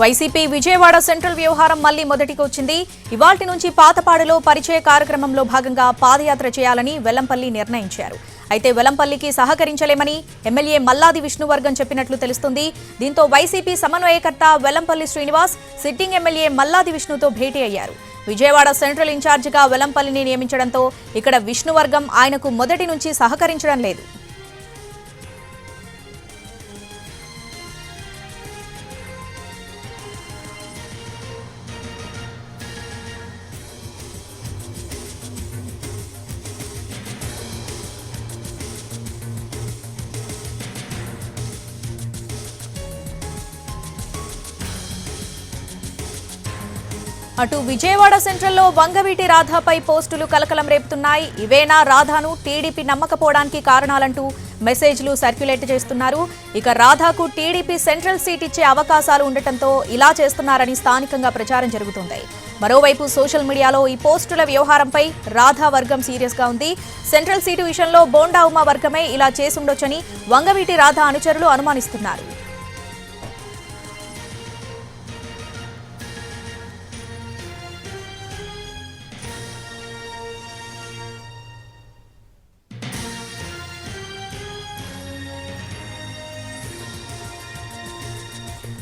YCP Vijayawada central వ్యవహారం మళ్ళీ మొదటికి వచ్చింది ఇవాల్టి నుంచి పాతపాడులో పరిచయ కార్యక్రమంలో భాగంగా పాదయాత్ర చేయాలని వెల్లంపల్లి నిర్ణయించారు. అయితే వెల్లంపల్లికి సహకరించలేమని ఎమ్మెల్యే మల్లాది విష్ణువర్గం చెప్పినట్లు తెలుస్తుంది. దీంతో వైసీపీ సమన్వయకర్త వెల్లంపల్లి శ్రీనివాస్ సిట్టింగ్ ఎమ్మెల్యే మల్లాది విష్ణుతో భేటీ అయ్యారు. విజయవాడ సెంట్రల్ ఇన్ఛార్జిగా వెల్లంపల్లిని నియమించడంతో ఇక్కడ విష్ణువర్గం ఆయనకు మొదటి నుంచి సహకరించడం లేదు. అటు విజయవాడ సెంట్రల్లో వంగవీటి రాధాపై పోస్టులు కలకలం రేపుతున్నాయి. ఇవేనా రాధాను టీడీపీ నమ్మకపోవడానికి కారణాలంటూ మెసేజ్లు సర్క్యులేట్ చేస్తున్నారు. ఇక రాధాకు టీడీపీ సెంట్రల్ సీట్ ఇచ్చే అవకాశాలు ఉండటంతో ఇలా చేస్తున్నారని స్థానికంగా ప్రచారం జరుగుతుంది. మరోవైపు సోషల్ మీడియాలో ఈ పోస్టుల వ్యవహారంపై రాధా వర్గం సీరియస్గా ఉంది. సెంట్రల్ సీటు విషయంలో బోండా ఉమా వర్గమే ఇలా చేసుండొచ్చని వంగవీటి రాధా అనుచరులు అనుమానిస్తున్నారు.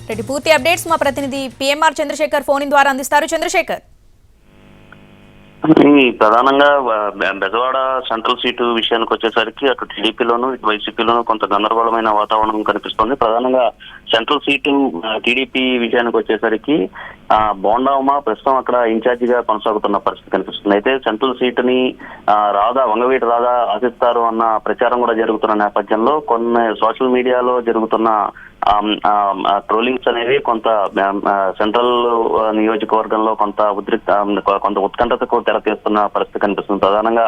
రెడ్డి. పూర్తి అప్డేట్స్ మా ప్రతినిధి పిఎంఆర్ చంద్రశేఖర్ ఫోన్ ద్వారా అందిస్తారు. చంద్రశేఖర్. ప్రధానంగా బెజవాడ సెంట్రల్ సీటు విషయానికి వచ్చేసరికి అటు టీడీపీలోను ఇటు వైసీపీలోను కొంత గందరగోళమైన వాతావరణం కనిపిస్తుంది. ప్రధానంగా సెంట్రల్ సీటు టీడీపీ విషయానికి వచ్చేసరికి ఆ, బోండా ఉమా ప్రస్తుతం అక్కడ ఇన్ఛార్జిగా కొనసాగుతున్న పరిస్థితి కనిపిస్తుంది. అయితే సెంట్రల్ సీటుని రాధా వంగవీటి రాధా ఆశిస్తారు అన్న ప్రచారం కూడా జరుగుతున్న నేపథ్యంలో కొన్ని సోషల్ మీడియాలో జరుగుతున్న ట్రోలింగ్స్ అనేవి కొంత సెంట్రల్ నియోజకవర్గంలో కొంత ఉద్రిక్త కొంత ఉత్కంఠతకు తెరతీస్తున్న పరిస్థితి కనిపిస్తుంది. ప్రధానంగా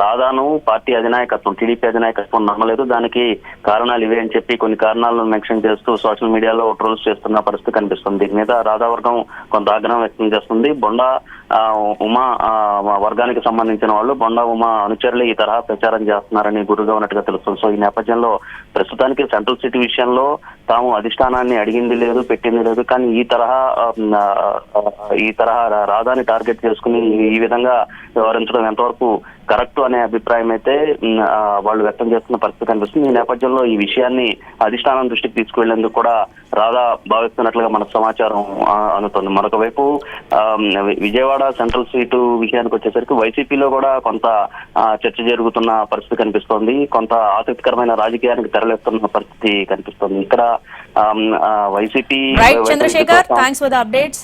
రాధాను పార్టీ అధినాయకత్వం టీడీపీ అధినాయకత్వం నమ్మలేదు. దానికి కారణాలు ఇవే అని చెప్పి కొన్ని కారణాలను మెన్షన్ చేస్తూ సోషల్ మీడియాలో ట్రోల్స్ చేస్తున్న పరిస్థితి కనిపిస్తుంది. దీని మీద రాధా వర్గం కొంత ఆగ్రహం వ్యక్తం చేస్తుంది. బొండా ఉమా వర్గానికి సంబంధించిన వాళ్ళు బొండా ఉమా అనుచరులు ఈ తరహా ప్రచారం చేస్తున్నారని గురుగా ఉన్నట్టుగా తెలుస్తుంది. సో ఈ నేపథ్యంలో ప్రస్తుతానికి సెంట్రల్ సిటీ విషయంలో తాము అధిష్టానాన్ని అడిగింది లేదు పెట్టింది లేదు కానీ ఈ తరహా ఈ తరహా రాధాని టార్గెట్ చేసుకుని ఈ- విధంగా వ్యవహరించడం ఎంతవరకు కరెక్ట్ అనే అభిప్రాయం అయితే వాళ్ళు వ్యక్తం చేస్తున్న పరిస్థితి కనిపిస్తుంది. ఈ నేపథ్యంలో ఈ విషయాన్ని అధిష్టానం దృష్టికి తీసుకువెళ్ళేందుకు కూడా రాధా భావిస్తున్నట్లుగా మనకు సమాచారం ఆ, అందుతుంది. మరొక వైపు విజయవాడ సెంట్రల్ సీటు విషయానికి వచ్చేసరికి వైసీపీలో కూడా కొంత చర్చ జరుగుతున్న పరిస్థితి కనిపిస్తోంది. కొంత ఆసక్తికరమైన రాజకీయానికి తెరలేస్తున్న పరిస్థితి కనిపిస్తోంది. ఇక్కడ YCP Chandrasekhar thanks for the updates